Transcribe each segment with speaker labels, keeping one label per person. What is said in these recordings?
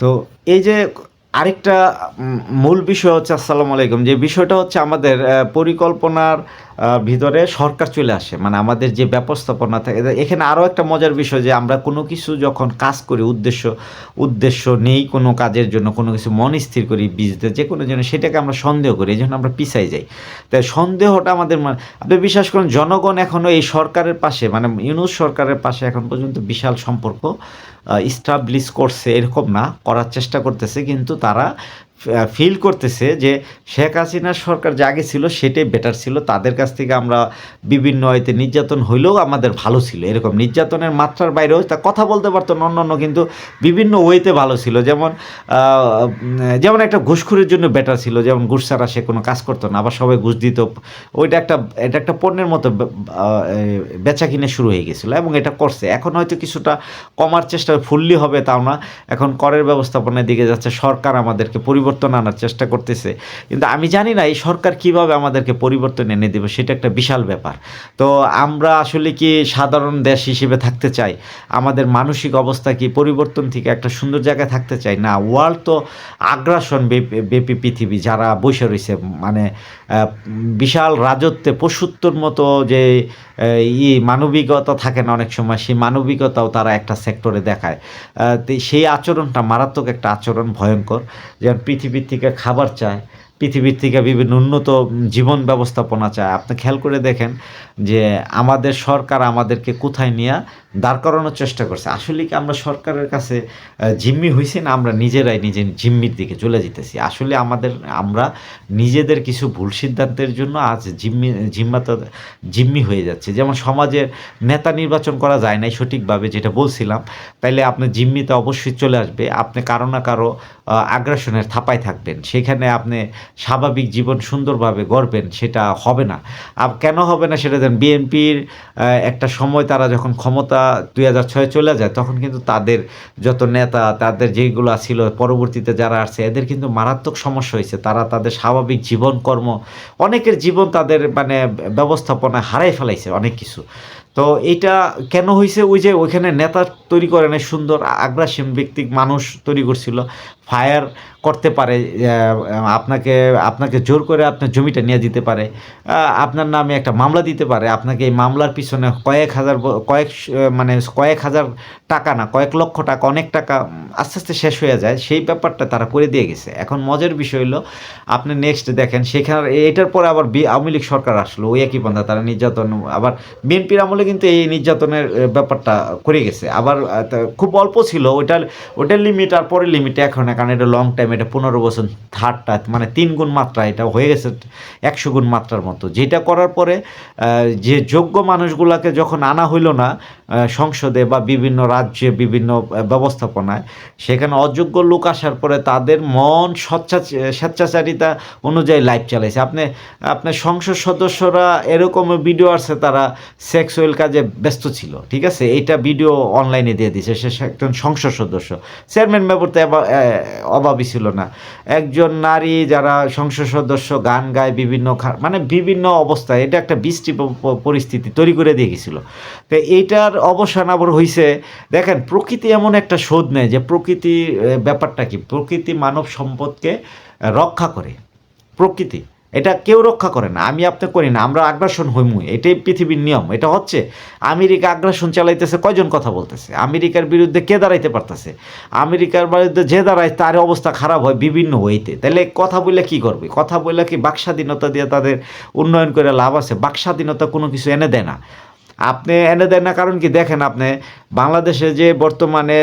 Speaker 1: তো এই যে আরেকটা মূল বিষয় হচ্ছে আসসালামু আলাইকুম যে বিষয়টা হচ্ছে আমাদের পরিকল্পনার ভিতরে সরকার চলে আসে। মানে আমাদের যে ব্যবস্থাপনা থাকে এখানে আরও একটা মজার বিষয় যে আমরা কোনো কিছু যখন কাজ করি, উদ্দেশ্য উদ্দেশ্য নেই কোনো কাজের জন্য, কোনো কিছু মন স্থির করি বিজনেস যে কোনো জন্য, সেটাকে আমরা সন্দেহ করি, এই জন্য আমরা পিছাই যাই। তাই সন্দেহটা আমাদের মা- আপনি বিশ্বাস করুন, জনগণ এখনও এই সরকারের পাশে মানে ইউনুস সরকারের পাশে এখন পর্যন্ত বিশাল সম্পর্ক ইস্টাবলিশ করছে, এরকম না, করার চেষ্টা করতেছে, কিন্তু তারা ফিল করতেছে যে শেখ হাসিনার সরকার যে আগে ছিল সেটাই বেটার ছিল। তাদের কাছ থেকে আমরা বিভিন্ন হয়তো নির্যাতন হইলেও আমাদের ভালো ছিল। এরকম নির্যাতনের মাত্রার বাইরেও তা কথা বলতে পারতো অন্য অন্য কিন্তু বিভিন্ন ওয়েতে ভালো ছিল। যেমন যেমন একটা ঘুষখুরের জন্য বেটার ছিল। যেমন ঘুষ ছাড়া সে কোনো কাজ করতো না, আবার সবাই ঘুষ দিত। ওইটা একটা, এটা একটা পণ্যের মতো বেচা কিনে শুরু হয়ে গেছিল এবং এটা করছে। এখন হয়তো কিছুটা কমার চেষ্টা ফুললি হবে তাও না। এখন করের ব্যবস্থাপনার দিকে যাচ্ছে। সরকার আমাদেরকে পরিবর্তন আনার চেষ্টা করতেছে। কিন্তু আমি জানি না এই সরকার কীভাবে আমাদেরকে পরিবর্তন এনে দেবে, সেটা একটা বিশাল ব্যাপার। তো আমরা আসলে কি সাধারণ দেশ হিসেবে থাকতে চাই? আমাদের মানসিক অবস্থা কি পরিবর্তন থেকে একটা সুন্দর জায়গায় থাকতে চাই? না ওয়ার্ল্ড তো আগ্রাসন ব্যাপী পৃথিবী যারা বসে রয়েছে মানে বিশাল রাজত্বে পশুত্বর মতো যে ই মানবিকতা থাকে না অনেক সময়, সেই মানবিকতাও তারা একটা সেক্টরে দেখায়। সেই আচরণটা মারাত্মক একটা আচরণ ভয়ঙ্কর। যেমন পৃথিবীর থেকে খাবার চায় পৃথিবীর থেকে বিভিন্ন উন্নত জীবন ব্যবস্থাপনা চায়। আপনি খেয়াল করে দেখেন যে আমাদের সরকার আমাদেরকে কোথায় নিয়ে দাঁড় করানোর চেষ্টা করছে। আসলে কি আমরা সরকারের কাছে জিম্মি হয়েছি না আমরা নিজেরাই নিজে জিম্মির দিকে চলে যেতেছি? আসলে আমাদের, আমরা নিজেদের কিছু ভুল সিদ্ধান্তের জন্য আজ জিম্মি, জিম্মাত, জিম্মি হয়ে যাচ্ছে। যেমন সমাজের নেতা নির্বাচন করা যায় নাই সঠিকভাবে যেটা বলছিলাম, তাইলে আপনি জিম্মিতে অবশ্যই চলে আসবে। আপনি কারও না কারও আগ্রাসনের থাপায় থাকবেন। সেখানে আপনি স্বাভাবিক জীবন সুন্দরভাবে গড়বেন, সেটা হবে না। আর কেন হবে না সেটা দেন বিএনপির একটা সময় তারা যখন ক্ষমতা দুই হাজার ছয়ে চলে যায়, তখন কিন্তু তাদের যত নেতা, তাদের যেগুলো ছিল, পরবর্তীতে যারা আসছে, এদের কিন্তু মারাত্মক সমস্যা হয়েছে। তারা তাদের স্বাভাবিক জীবন কর্ম, অনেকের জীবন তাদের মানে ব্যবস্থাপনা হারাই ফেলাইছে অনেক কিছু। তো এইটা কেন হয়েছে ওই যে ওইখানে নেতা তৈরি করে নাই, সুন্দর, আগ্রাসীন ব্যক্তি, মানুষ তৈরি করছিল। ফায়ার করতে পারে আপনাকে আপনাকে জোর করে আপনার জমিটা নিয়ে দিতে পারে আপনার নামে একটা মামলা দিতে পারে, আপনাকে এই মামলার পিছনে কয়েক হাজার কয়েক মানে কয়েক হাজার টাকা না, কয়েক লক্ষ টাকা, অনেক টাকা আস্তে আস্তে শেষ হয়ে যায়, সেই ব্যাপারটা তারা করে দিয়ে গেছে। এখন মজার বিষয় হলো, আপনি নেক্সট দেখেন, সেখানে এটার পরে আবার আওয়ামী লীগ সরকার আসলো, ওই একই পন্থা তারা নির্যাতন, আবার বিএনপির আমলে কিন্তু এই নির্যাতনের ব্যাপারটা করে গেছে। আবার খুব অল্প ছিল, ওইটার ওইটার লিমিট আর পরের লিমিট এখন কারণ এটা লং টাইম এটা পনেরো বছর থার্ডটা মানে তিন গুণ মাত্রা এটা হয়ে গেছে একশো গুণ মাত্রার মতো। যেটা করার পরে যে যোগ্য মানুষগুলাকে যখন আনা হইল না সংসদে বা বিভিন্ন রাজ্যে বিভিন্ন ব্যবস্থাপনায় সেখানে অযোগ্য লোক আসার পরে তাদের মন স্বচ্ছা স্বেচ্ছাচারিতা অনুযায়ী লাইভ চালাইছে। আপনি আপনার সংসদ সদস্যরা এরকম ভিডিও আছে তারা সেক্সুয়াল কাজে ব্যস্ত ছিল ঠিক আছে? এইটা ভিডিও অনলাইনে দিয়ে দিয়েছে সে একজন সংসদ সদস্য। চেয়ারম্যান এ, অভাবই ছিল না। একজন নারী যারা সংসদ সদস্য, গান গায়, বিভিন্ন মানে বিভিন্ন অবস্থায়, এটা একটা বৃষ্টি পরিস্থিতি তৈরি করে দিয়ে গেছিল। তো এইটার অবসান আবার হয়েছে দেখেন, প্রকৃতি এমন একটা শোধ নেয় যে প্রকৃতি ব্যাপারটা কি? প্রকৃতি মানব সম্পদকে রক্ষা করে। প্রকৃতি। এটা কেউ রক্ষা করে না, আমি আপনি করি না, আমরা আগ্রাসন হইমুই এটাই পৃথিবীর নিয়ম, এটা হচ্ছে আমেরিকা আগ্রাসন চালাইতেছে, কয়জন কথা বলতেছে, আমেরিকার বিরুদ্ধে কে দাঁড়াইতে পারতেছে, আমেরিকার বিরুদ্ধে যে দাঁড়ায় তার অবস্থা খারাপ হয় বিভিন্ন ওয়েতে, তাহলে কথা বললে কি করবে, কথা বললে কি বাকস্বাধীনতা দিয়ে তাদের উন্নয়ন করে লাভ আছে বাকস্বাধীনতা কোনো কিছু এনে দেয় না, আপনি এনে দেন না কারণ কি, দেখেন আপনি বাংলাদেশে যে বর্তমানে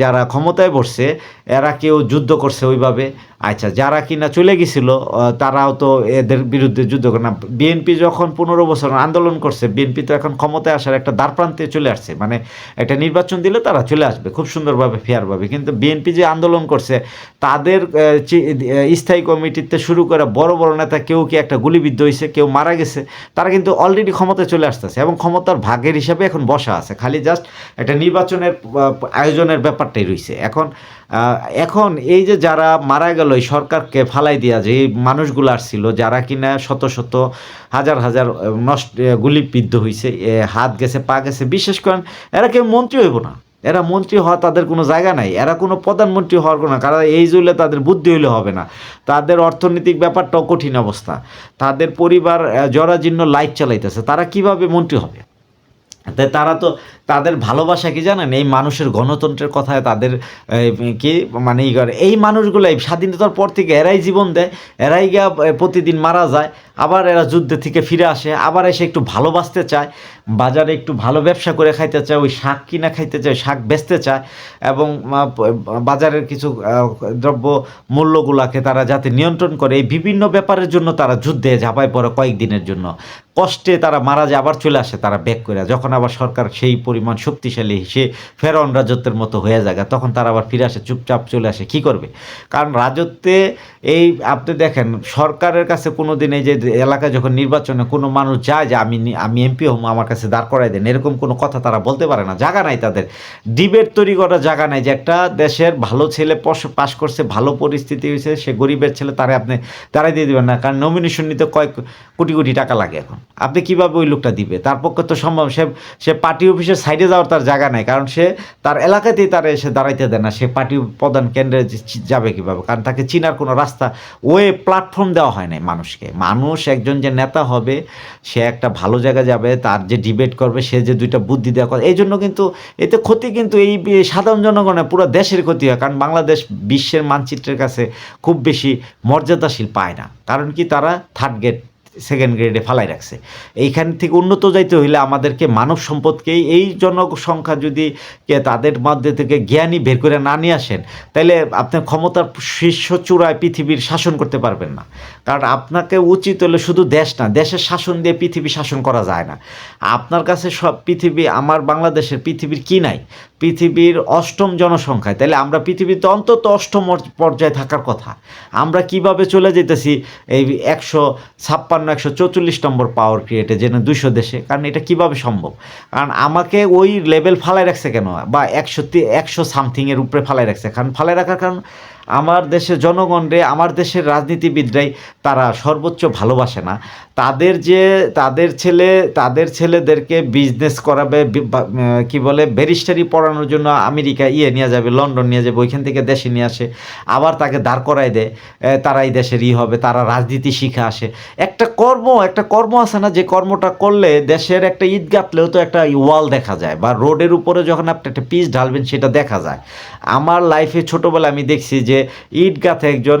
Speaker 1: যারা ক্ষমতায় বসছে, এরা কেউ যুদ্ধ করছে ওইভাবে আচ্ছা যারা কিনা চলে গেছিল তারাও তো এদের বিরুদ্ধে যুদ্ধ করে না। বিএনপি যখন পনেরো বছর আন্দোলন করছে, বিএনপি তো এখন ক্ষমতায় আসার একটা দ্বারপ্রান্তে চলে আসছে। মানে একটা নির্বাচন দিলে তারা চলে আসবে, খুব সুন্দরভাবে, ফেয়ারভাবে। কিন্তু বিএনপি যে আন্দোলন করছে, তাদের স্থায়ী কমিটিতে শুরু করে বড় বড় নেতা, কেউ কি একটা গুলিবিদ্ধ হয়েছে, কেউ মারা গেছে, তারা কিন্তু অলরেডি ক্ষমতায় চলে আসতেছে এবং ক্ষমতার ভাগের হিসাবে এখন বসা আছে। খালি জাস্ট একটা নির্বাচনের আয়োজনের ব্যাপারটাই রয়েছে। এখন এখন এই যে যারা মারা গেল সরকারকে ফালাই দিয়া যে এই মানুষগুলো আসছিল, যারা কিনা শত শত হাজার হাজার নষ্ট গুলিবিদ্ধ হয়েছে হাত গেছে, পা গেছে বিশেষ করেন, এরা কেউ মন্ত্রী হইব না। এরা মন্ত্রী হওয়া তাদের কোনো জায়গা নাই। এরা কোনো প্রধানমন্ত্রী হওয়ার কোনো কারণ এই জুলে তাদের বুদ্ধি হইলে হবে না। তাদের অর্থনৈতিক ব্যাপারটাও কঠিন অবস্থা। তাদের পরিবার জরাজীর্ণ লাইফ চালাইতেছে। তারা কীভাবে মন্ত্রী হবে? তাই তারা তো তাদের ভালোবাসা কি জানেন? এই মানুষের গণতন্ত্রের কথায় তাদের কি মানে ই করে। এই মানুষগুলো এই স্বাধীনতার পর থেকে এরাই জীবন দেয়, এরাই গিয়া প্রতিদিন মারা যায়, আবার এরা যুদ্ধ থেকে ফিরে আসে, আবার এসে একটু ভালোবাসতে চায়। বাজারে একটু ভালো ব্যবসা করে খাইতে চায়, ওই শাক কিনা খাইতে চায়, শাক বেচতে চায় এবং বাজারের কিছু দ্রব্য মূল্যগুলাকে তারা যাতে নিয়ন্ত্রণ করে, এই বিভিন্ন ব্যাপারের জন্য তারা যুদ্ধে ঝাঁপায় পড়ে কয়েকদিনের জন্য। কষ্টে তারা মারা যায়, আবার চলে আসে তারা ব্যাক করে যখন আবার সরকার সেই পরিমাণ শক্তিশালী, সে ফেরন রাজত্বের মতো হয়ে যায়, তখন তারা আবার ফিরে আসে, চুপচাপ চলে আসে, কি করবে? কারণ রাজত্বে এই, আপনি দেখেন, সরকারের কাছে কোনো দিন এই যে, এলাকায় যখন নির্বাচনে কোনো মানুষ যায় যে, আমি আমি এমপি হম আমার কাছে দাঁড় করাই দেন। এরকম কোনো কথা তারা বলতে পারে না। জায়গা নাই তাদের। ডিবেট তৈরি করার জায়গা নাই যে একটা দেশের ভালো ছেলে পশ- পাশ করছে, ভালো পরিস্থিতি হয়েছে, সে গরিবের ছেলে তারা আপনি তারাই দিয়ে দেবেন না। কারণ নমিনেশন নিতে কয়েক কোটি কোটি টাকা লাগে এখন। আপনি কীভাবে ওই লোকটা দিবে? তার পক্ষে তো সম্ভব। সে সে পার্টি অফিসের সাইডে যাওয়ার তার জায়গা নাই। কারণ সে তার এলাকাতেই তারা এসে দাঁড়াইতে দেয় না। সে পার্টি প্রধান কেন্দ্রে যাবে কীভাবে? কারণ তাকে চিনার কোনো রাস্তা, ওয়ে প্ল্যাটফর্ম দেওয়া হয় নাই মানুষকে। মানুষ একজন যে নেতা হবে, সে একটা ভালো জায়গায় যাবে, তার যে ডিবেট করবে, সে যে দুইটা বুদ্ধি দেওয়া করে, এই জন্য কিন্তু এতে ক্ষতি কিন্তু এই সাধারণ জনগণের পুরো দেশের ক্ষতি হয়। কারণ বাংলাদেশ বিশ্বের মানচিত্রের কাছে খুব বেশি মর্যাদাশীল পায় না। কারণ কি তারা থার্ড গেট সেকেন্ড গ্রেডে ফালাই রাখছে। এইখান থেকে উন্নত যাইতে হইলে আমাদেরকে মানব সম্পদকেই এই জনসংখ্যা যদি কে তাদের মধ্যে থেকে জ্ঞানী বের করে না নিয়ে আসেন তাহলে আপনি ক্ষমতার শীর্ষ চূড়ায় পৃথিবীর শাসন করতে পারবেন না। কারণ আপনাকে উচিত হলে শুধু দেশ না, দেশের শাসন দিয়ে পৃথিবী শাসন করা যায় না। আপনার কাছে সব পৃথিবী, আমার বাংলাদেশের পৃথিবীর কি নাই? পৃথিবীর অষ্টম জনসংখ্যায়। তাহলে আমরা পৃথিবীতে অন্তত অষ্টম পর্যায়ে থাকার কথা। আমরা কীভাবে চলে যেতেছি? এই একশো ছাপ্পান্ন, একশো চৌচল্লিশ নম্বর পাওয়ার ক্রিয়েটে যেন দুশো দেশে। কারণ এটা কীভাবে সম্ভব? কারণ আমাকে ওই লেভেল ফালাই রাখছে কেন? বা একশো একশো সামথিংয়ের উপরে ফালাই রাখছে। কারণ ফালাই রাখার কারণ আমার দেশের জনগণরে আমার দেশের রাজনীতিবিদরাই তারা সর্বোচ্চ ভালোবাসে না। তাদের যে তাদের ছেলে তাদের ছেলেদেরকে বিজনেস করাবে কি বলে ব্যারিস্টারি পড়ানোর জন্য আমেরিকা ইয়ে নিয়ে যাবে লন্ডন নিয়ে যাবে ওইখান থেকে দেশে নিয়ে আসে আবার তাকে দাঁড় করায় দেয় এ, তারা এই দেশের ই হবে তারা রাজনীতি শিখে আসে। একটা কর্ম একটা কর্ম আছে না যে কর্মটা করলে দেশের একটা ঈদ গাঁথলেও তো একটা ওয়াল দেখা যায় বা রোডের উপরে যখন আপনি একটা পিচ ঢালবেন সেটা দেখা যায়। আমার লাইফে ছোটোবেলায় আমি দেখছি যে ইট গাঁথে একজন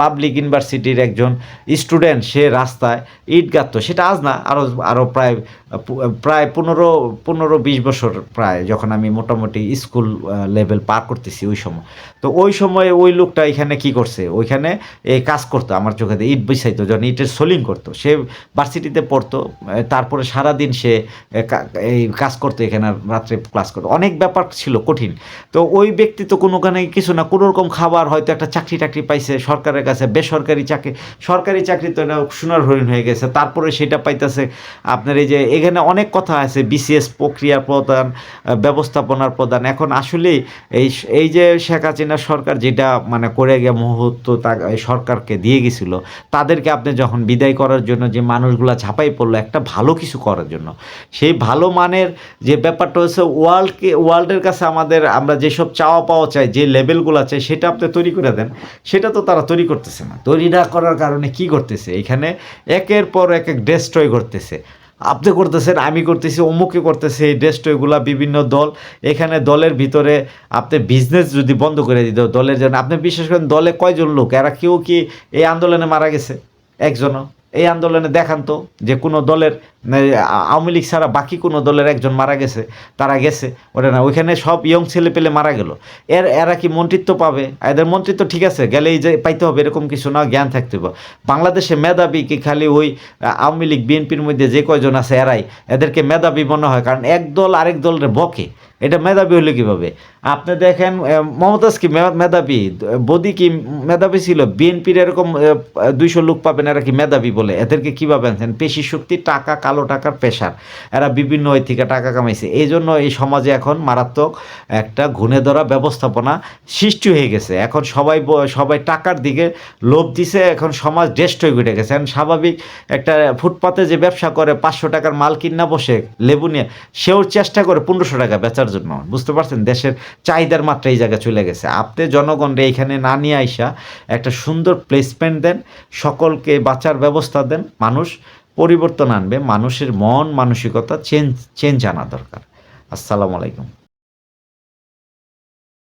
Speaker 1: পাবলিক ইউনিভার্সিটির একজন স্টুডেন্ট সে রাস্তায় ইট গাঁথতো সেটা আজ না আরও আরও প্রায় প্রায় পনেরো পনেরো বিশ বছর প্রায় যখন আমি মোটামুটি স্কুল লেভেল পার করতেছি ওই সময়। তো ওই সময় ওই লোকটা এখানে কি করছে? ওইখানে এই কাজ করতো, আমার চোখে ইট বিছাইতো, যখন ইটের সোলিং করতো। সে ভার্সিটিতে পড়তো তারপরে সারাদিন সে এই কাজ করতো, এখানে রাত্রে ক্লাস করতো। অনেক ব্যাপার ছিল কঠিন। তো ওই ব্যক্তি তো কোনোখানে কিছু না, কোনো রকম খাবার হয়তো একটা চাকরি টাকরি পাইছে, সরকারের কাছে, বেসরকারি চাকরি, সরকারি চাকরি তো এটা সোনার হরিণ হয়ে গেছে, তারপরে সেটা পাইতেছে আপনার এই যে, এখানে অনেক কথা আছে, বিসিএস প্রক্রিয়া প্রদান ব্যবস্থাপনার প্রদান এখন আসলেই এই এই যে শেখ হাসিনা সরকার যেটা মানে করে গিয়ে মুহূর্ত তা সরকারকে দিয়ে গেছিল, তাদেরকে আপনি যখন বিদায় করার জন্য যে মানুষগুলা ঝাঁপাই পড়ল, একটা ভালো কিছু করার জন্য, সেই ভালো মানের যে ব্যাপারটা হচ্ছে ওয়ার্ল্ডকে ওয়ার্ল্ডের কাছে আমাদের আমরা যেসব চাওয়া পাওয়া চাই, যে লেভেলগুলো চাই সেটা আপনি তৈরি করে দেন। সেটা তো তারা তৈরি করতেছে না। তৈরি না করার কারণে কি করতেছে এখানে একের পর এক এক ডেস্ট্রয় করতেছে আপনি করতেছেন, আমি করতেছি অমুকে করতেছে, এই ডেস্ট্রয়গুলা বিভিন্ন দল। এখানে দলের ভিতরে আপনি বিজনেস যদি বন্ধ করে দিত দলের জন্য, আপনি বিশেষ করে দলে কয়জন লোক? এরা কেউ কি এই আন্দোলনে মারা গেছে? একজনও। এই আন্দোলনে দেখান তো যে কোনো দলের মানে, আওয়ামী লীগ ছাড়া বাকি কোনো দলের একজন মারা গেছে তারা গেছে ওটা না ওইখানে সব ইয়ং ছেলে পেলে মারা গেল। এর এরা কি মন্ত্রিত্ব পাবে? এদের মন্ত্রিত্ব ঠিক আছে গেলেই যে পাইতে হবে এরকম কিছু না জ্ঞান থাকতে হবে। বাংলাদেশে মেধাবী কি খালি ওই আওয়ামী লীগ বিএনপির মধ্যে যে কয়জন আছে এরাই। এদেরকে মেধাবী মনে হয় কারণ এক দল আরেক দলের বকে। এটা মেধাবী হলে কীভাবে? আপনি দেখেন মমতাজ কি মেধাবী? বদি কি মেধাবী ছিল? বিএনপির এরকম দুইশো লোক পাবেন, এরা কি মেধাবী বলে? এদেরকে কীভাবে আনছেন? পেশি শক্তি, টাকা, কালো টাকার পেশার। এরা বিভিন্ন ওই থেকে টাকা কামাইছে। এই জন্য এই সমাজে এখন মারাত্মক একটা ঘুণে ধরা ব্যবস্থাপনা সৃষ্টি হয়ে গেছে। এখন সবাই সবাই টাকার দিকে লোভ দিছে। এখন সমাজ ডেস্ট হয়ে ঘুরে গেছে। স্বাভাবিক একটা ফুটপাতে যে ব্যবসা করে, পাঁচশো টাকার মাল কিনা বসে, লেবু নিয়ে, সেও চেষ্টা করে পনেরোশো টাকা বেচার জন্য বুঝতে পারছেন? দেশের চাহিদার মাত্রা এই জায়গায় চলে গেছে। আপনি জনগণরে এইখানে না নিয়ে আইসা একটা সুন্দর প্লেসমেন্ট দেন, সকলকে বাঁচার ব্যবস্থা দেন, মানুষ পরিবর্তন আনবে, মানুষের মন, মানসিকতা চেঞ্জ চেঞ্জ আনা দরকার। আসসালামু আলাইকুম।